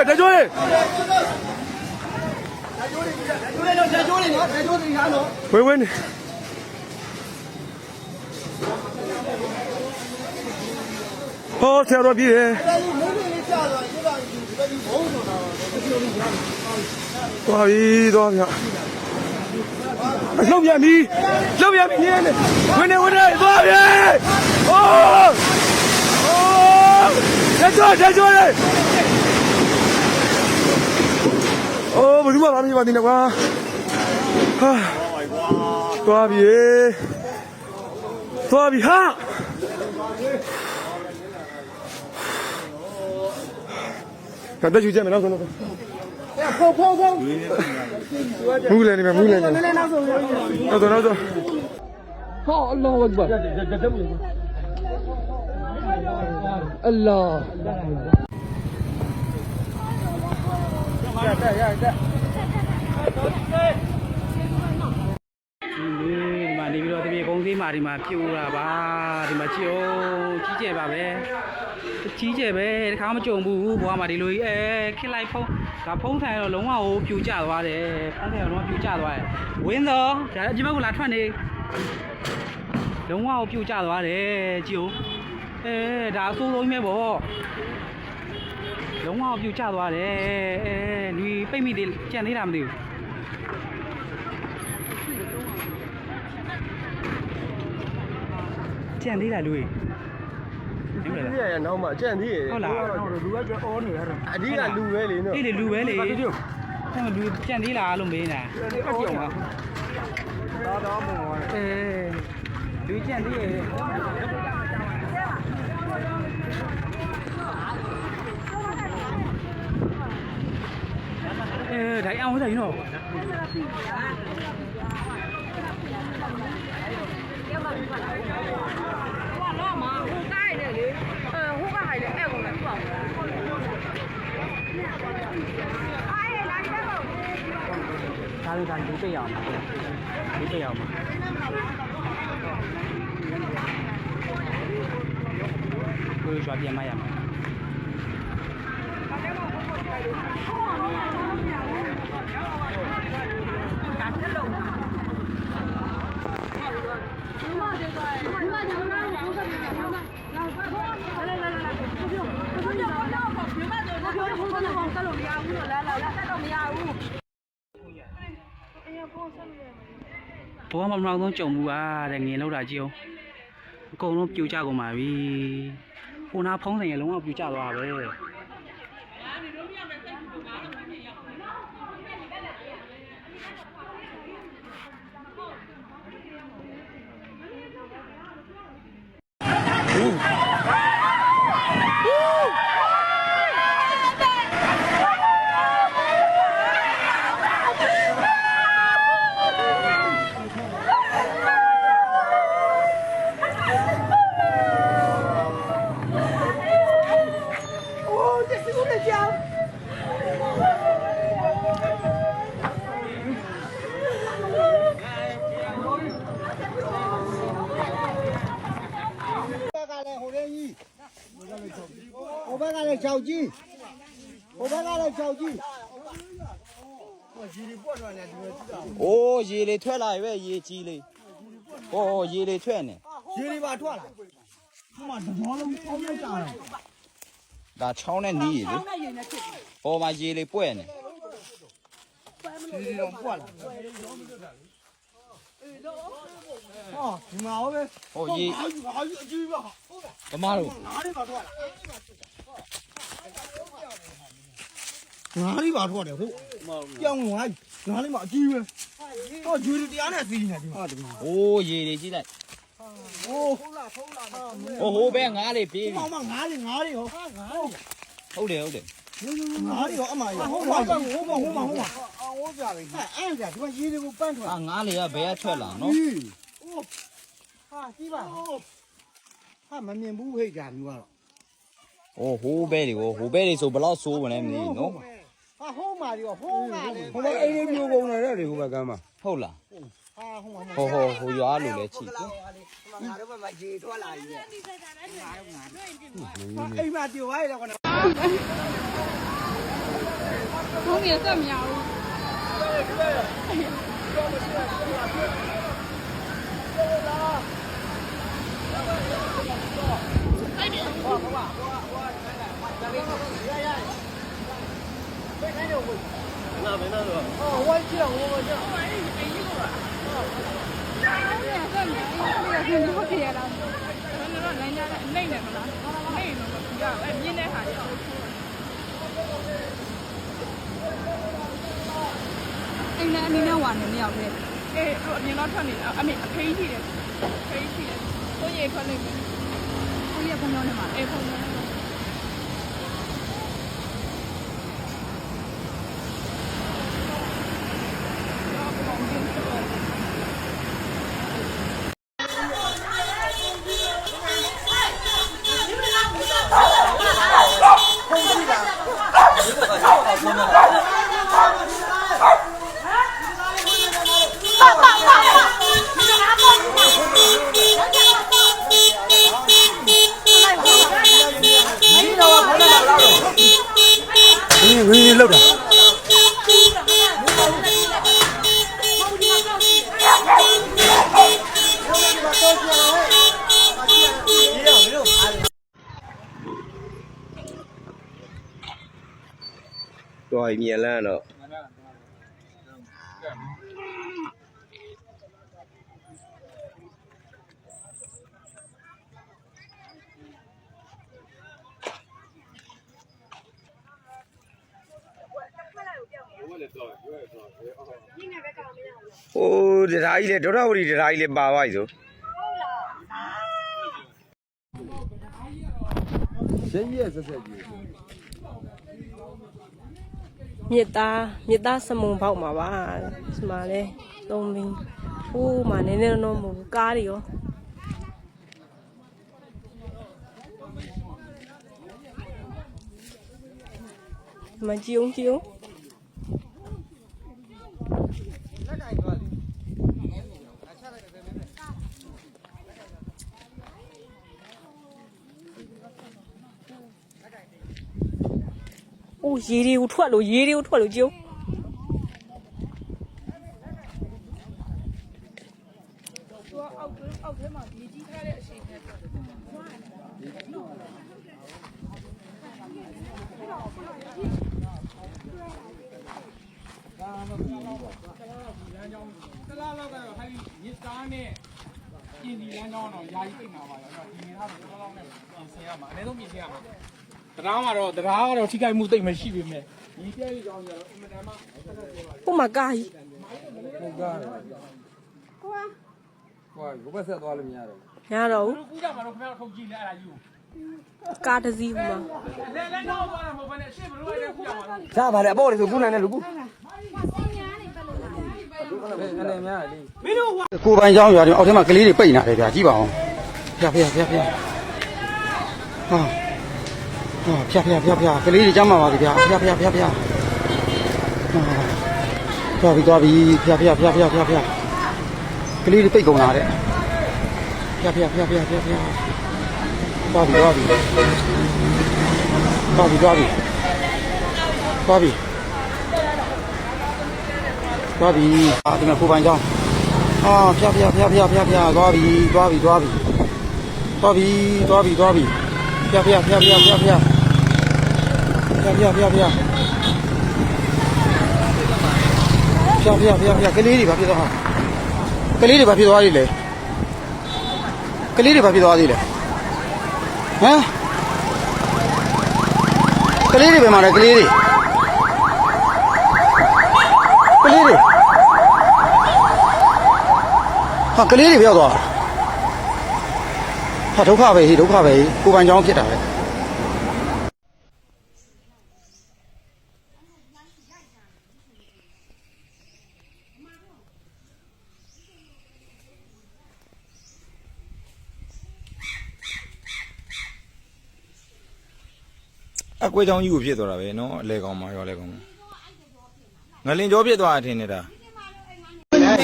ပဲတကြိုးလေလက်ကျိုးလေးနော်လက်ကျိုးလေးနော်ဝင်းဝင်းနေဟောဆရာတော်ပြည်တယ်တယ်ဒီမင်းလေးကြာသွားရင်ဒီကဒီဘုံဆိုတာလက်ကျိုးလေးရသွားပြီသွားပြီအလှုပ်ပြန်ပြီလှုပ်ပြန်ပြီနေနေဝင်းနေဝင်းနေသွားပြီဟောဟောတကြိုးတကြိုးလေ အိုးဘယ်သူမှမမြင်ပါသေးနဲ့ကွာဟာသွားပြီသွားပြီဟာကတည်းကကြည့်မယ်နော်ဆိုတော့ဖုံဖုံဖုံမူးလည်းနေမယ်မူးလည်းနေနည်းနည်းနောက်ဆုံးရနောက်တော့နောက်တော့ဟာအလ္လာဟ်အက္ဘာအလ္လာဟ် ဒီမှာနေပြီးတော့တပြေကုန်းသေးမှာဒီမှာပြိုတာပါဒီမှာကြည့်အောင်ကြီးကျယ်ပါပဲကြီးကျယ်ပဲတခါမကြုံဘူးဘွားမှာဒီလိုကြီးအဲခစ်လိုက်ဖုံးဒါဖုံးထိုင်တော့လုံးဝဟိုပြိုကျသွားတယ်ဖုံးထိုင်တော့လုံးဝပြိုကျသွားတယ်ဝင်းတော့ဒါအจิမကလာထွက်နေလုံးဝဟိုပြိုကျသွားတယ်ကြည့်အောင်အဲဒါအဆိုးဆုံးပဲပေါ့ လုံးဝပြိုကျသွားတယ်အဲလူပိတ်မိသေးကြံသေးတာမသိဘူးကြံသေးတာလူကြီးဟုတ်လားဒီရနောက်မှကြံသေးရဟုတ်လားလူကကြောအောနေရတော့အဓိကလူပဲလေနော်အေးလေလူပဲလေအဲ့မလူကြံသေးလားလို့မေးနေတာကတ်ကြောင်ပါဒါတော့မဟုတ်ဘူးအေးလူကြံသေးရဲ့ အဲဒါအောင်ဆိုင်နော်ဒါလေးကလူပိတ်အောင်ပါလူပိတ်အောင်ပါကိုရွှာပြန်မရမှာ ဘဝမှာမနောက်ဆုံးကြုံမှုပါတဲ့ငင်လောက်တာကြည့်အောင်အကုန်လုံးပြိုကျကုန်ပါပြီဟိုနာဖုံးဆိုင်ရလုံးဝပြိုကျသွားတာပဲ Ooh. ဘက်ကလည်းဟိုရဲကြီးဟိုဘက်ကလည်း6ကြီးဟိုဘက်ကလည်း6ကြီးโอ้ရေလေထွက်လာရွယ်ရေကြီးလေးဟောရေလေထွက်နေရေတွေပါထွက်လာဒီမှာတဘောလုံးပေါင်းလိုက်တာဒါချောင်းနဲ့နီးရေလေဟောမှာရေလေပွဲ့နေရေတွေတော့ပွက်လာဟောဒီမှာဟောပဲဟောရေအာကြီးအာကြီးအကြီးပါဓမ္မတို့ငါးတွေပါထွက်လာ ငါးတွေပါထွက်တယ်ဟုတ်ပြောင်းငါးငါးလေးမှာအကြီးပဲဟောရေတွေတရားနဲ့စီးနေတယ်ဟုတ်တယ်โอ้ရေလေကြီးလိုက်ဟိုဖုံးလာဖုံးလာဟိုဟိုဘဲငားလေးပြေးပြီဟောမငါးတွေငါးတွေဟောငါးတွေဟုတ်တယ်ဟုတ်တယ် ငါးတွေဟောအမကြီးဟိုမှာဟိုမှာဟိုမှာဟိုမှာအော်ဟိုပြပဲအဲ့ဒါဒီမှာရေတွေကိုပန်းထွက်အာငားလေးကဘဲကထွက်လာနော်ဟာကြည့်ပါဟာမမြင်ဘူးဟိတ်ကြမျိုးကတော့โอ้ဟိုဘဲတွေကိုဟိုဘဲတွေဆိုဘယ်လောက်ဆိုးမလဲမသိဘူးနော်ဟာဟိုးမာဒီကဟိုးငါလေဟိုဘက်အိမ်လေးမျိုးကုန်တယ်တဲ့ဟိုဘက်ကမ်းမှာဟုတ်လားဟာဟိုးမာဟောဟောဟိုရွာလူလဲချီတယ်အိမ်မှာပြောရရတော့ 红颜色苗。那没那个。哦，我去，我我去。我买一百一个吧。哦。红颜色苗，那个挺特别的。那那人家累了吗？ နဲ့အနည်းနဲ့ဝါနေမရောက်သေးအေးဟိုအမြင်တော့ထွက်နေအမေအဖေးရှိတယ်အဖေးရှိတယ်ကိုရေထွက်နေပြီကိုရေဖုန်းလုံးနေမှာအေးဖုန်းလုံးနေမှာ ဝင်းဝင်းလောက်တာတော်ပြီမြန်လန်းတော့ ဟိုတရားကြီးလေဒေါရဝတီတရားကြီးလေပါသွားပြီဆိုရင်းရဲ့ဆက်ဆက်ကြီးမြစ်သားမြစ်သားစမုံပေါက်မှာပါဒီမှာလဲသုံးမင်းဟိုးမှာနည်းနည်းတော့မဟုတ်ဘူးကားတွေရောဒီမကြည့်အောင်ကြည့်အောင် အိုးရေတွေကိုထွက်လို့ရေတွေကိုထွက်လို့ကြည့်အောင်တလားလောက်ကတော့ဟိုင်းရစ်သားနဲ့ပြင်ဒီလမ်းကြောင်းတော့ယာယီပိတ်မှာပါတော့ဒီနေသားတော့တော်တော်နဲ့ပြင်ဆင်ရမှာအနည်းဆုံးပြင်ဆင်ရမှာ တရားမှာတော့တရားကတော့ထိခိုက်မှုသိမ့်မရှိပေမဲ့ဒီပြည့်ကြောင်ကျတော့အင်မတန်မှကိုမကာကြီးဟုတ်ကဲ့ကိုကကိုကဘယ်ဆက်သွားလို့မရတော့ဘူးမရတော့ဘူးကူးကြမှာတော့ခင်ဗျားထုတ်ကြည့်လဲအဲ့ဒါကြီးကိုကားတစ်စီးမှာလဲလဲတော့ပါတော့မဟုတ်ဘဲနဲ့အရှေ့ဘလို့လဲကူးကြမှာလားဒါပါလေအပေါ်လေဆိုကူးနိုင်တယ်လူကူးကိုပိုင်ကြောင်းရွာတွင်အောက်ထဲမှာကလေးတွေပိတ်နေတယ်ဗျာကြည့်ပါအောင်ဖျားဖျားဖျားဖျားဟာ ဖျက်ဖျက်ဖျက်ဖျက်ကလေးတွေကြမ်းပါပါဗျာဖျက်ဖျက်ဖျက်ဖျက်သွားပြီသွားပြီဖျက်ဖျက်ဖျက်ဖျက်ဖျက်ဖျက်ကလေးတွေပိတ်ကုန်လာတဲ့ဖျက်ဖျက်ဖျက်ဖျက်ဖျက်ဖျက်သွားပြီသွားပြီသွားပြီသွားပြီသွားပြီသွားပြီအာဒီမှာကိုပိုင်ကြောင်းအာဖျက်ဖျက်ဖျက်ဖျက်ဖျက်ဖျက်သွားပြီသွားပြီသွားပြီသွားပြီသွားပြီသွားပြီဖျက်ဖျက်ဖျက်ဖျက်ဖျက်ဖျက် ဖျားဖျားဖျားဖျားဖျားဖျားဖျားဖျားဖျားကလေးတွေဘာဖြစ်သွားဟာကလေးတွေဘာဖြစ်သွားသေးလဲကလေးတွေဘာဖြစ်သွားသေးလဲဟမ်ကလေးတွေပဲမှာလဲကလေးတွေကလေးတွေဟာကလေးတွေပြောက်သွားဟာဒုက္ခပဲဟိဒုက္ခပဲဟိကိုပိုင်ကြောင်းဖြစ်တာပဲ အကွေးချောင်းကြီးကိုဖြစ်သွားတာပဲနော်အလဲကောင်မှာရောလဲကောင်မှာငလင်ကြောဖြစ်သွားတာထင်နေတာ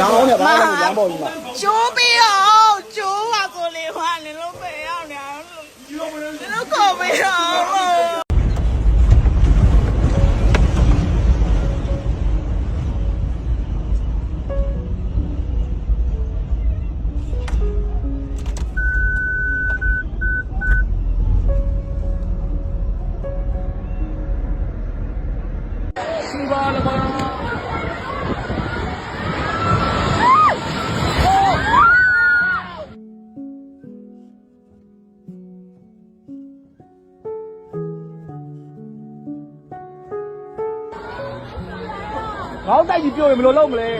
ရောင်းအောင်နဲ့ဘာလို့ရောင်းပေါ်ကြီးမှာကျိုးပြီးတော့ ခေါင်းတိုက်ကြီးပြိုရင်ဘယ်လိုလုပ်မလဲ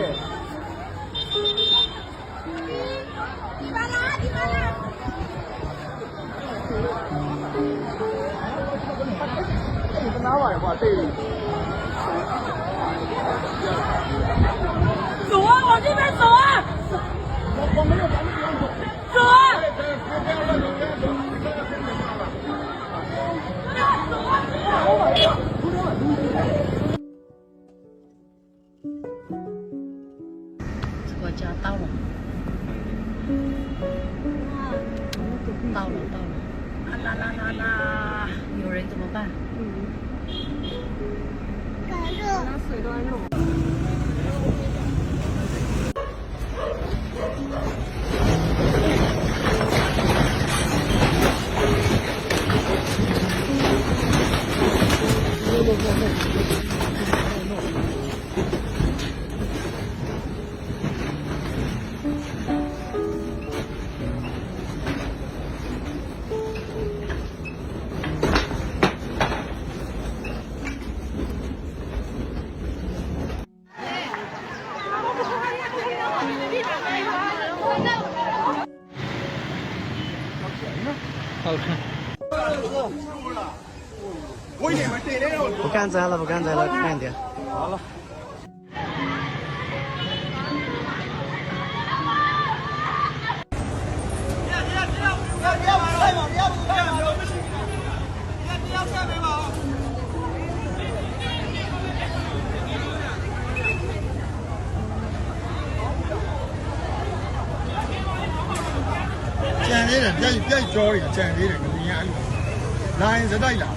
နားပါရကွာတိတ် 走啊，往这边走啊！走 不干摘了，不干摘了，慢点。 ကြံသေးတယ်ပြိုက်ပြိုက်ကြောတွေကြံသေးတယ်ငမြင်အဲ့လိုလာရင်စတိုက်လာ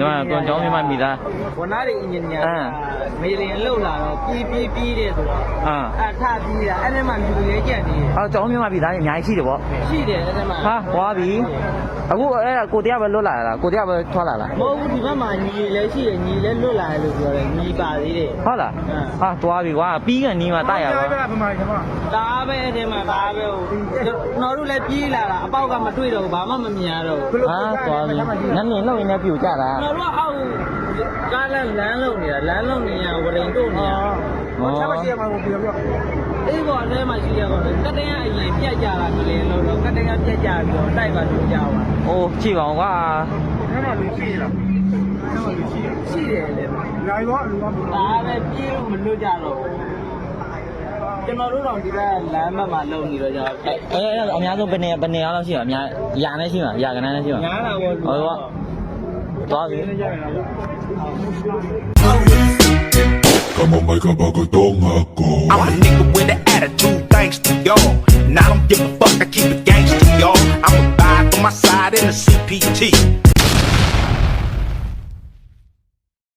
တော့ကွန်ကြောင်းမိမမိသားဝနာရီအင်ဂျင်နီယာအင်းမေလင်လှုပ်လာတော့ပြီးပြီးပြီးတယ်ဆိုတော့အာအထပြီးတာအဲ့ဒီမှာလူတွေကြက်နေတယ်အော်ကြောင်းမိမမိသားအများကြီးရှိတယ်ဗောရှိတယ်အဲ့ဒီမှာဟာဟွာပြီအခုအဲ့ဒါကိုတရားပဲလွတ်လာတာလားကိုတရားပဲထွက်လာလားမဟုတ်ဘူးဒီဘက်မှာညီလည်းရှိတယ်ညီလည်းလွတ်လာတယ်လို့ပြောတယ်ညီပါသေးတယ်ဟုတ်လားဟာသွားပြီကွာပြီးကန်နီးမှာတိုက်ရပါဒါပဲအဲ့ဒီမှာဒါပဲဟိုကျွန်တော်တို့လည်းပြေးလာတာအပေါက်ကမတွေ့တော့ဘူးဘာမှမမြင်ရတော့ဘူးဟာသွားပြီနန်းနေလောက်ရင်လည်းပြူကြတာကျွန်တော်တို့ကအောက်ကားလမ်းလမ်းလုံးနေတာလမ်းလုံးနေရဝရင်တို့နေရဟောအေးပေါ်ထဲမှာရှိရတော့ကတည်းကအရင်ပြက်ကြတာကလေးလို့တော့ကတည်းကပြက်ကြပြီးတော့တိုက်ပါလို့ကြောက်ပါအိုးကြည့်ပါဦးကွာရှိတယ်လေလာရောလူကဒါပဲပြေးလို့မလွတ်ကြတော့ဘူးကျွန်တော်တို့တော့ဒီကလမ်းဘက်မှာလုံနေတော့ကြာအဲ့အဲ့အများဆုံးဘယ်နေဘယ်နေအောင်ရှိမှာအများရာနဲ့ရှိမှာရာကနန်းနဲ့ရှိမှာညားတာပေါ့ဟောကွာသွားပြီ I'ma make a bagatong ako I'm a nigga with an attitude, thanks to y'all. Now I don't give a fuck, I keep it gangsta, y'all. I'm a buy on my side in the CPT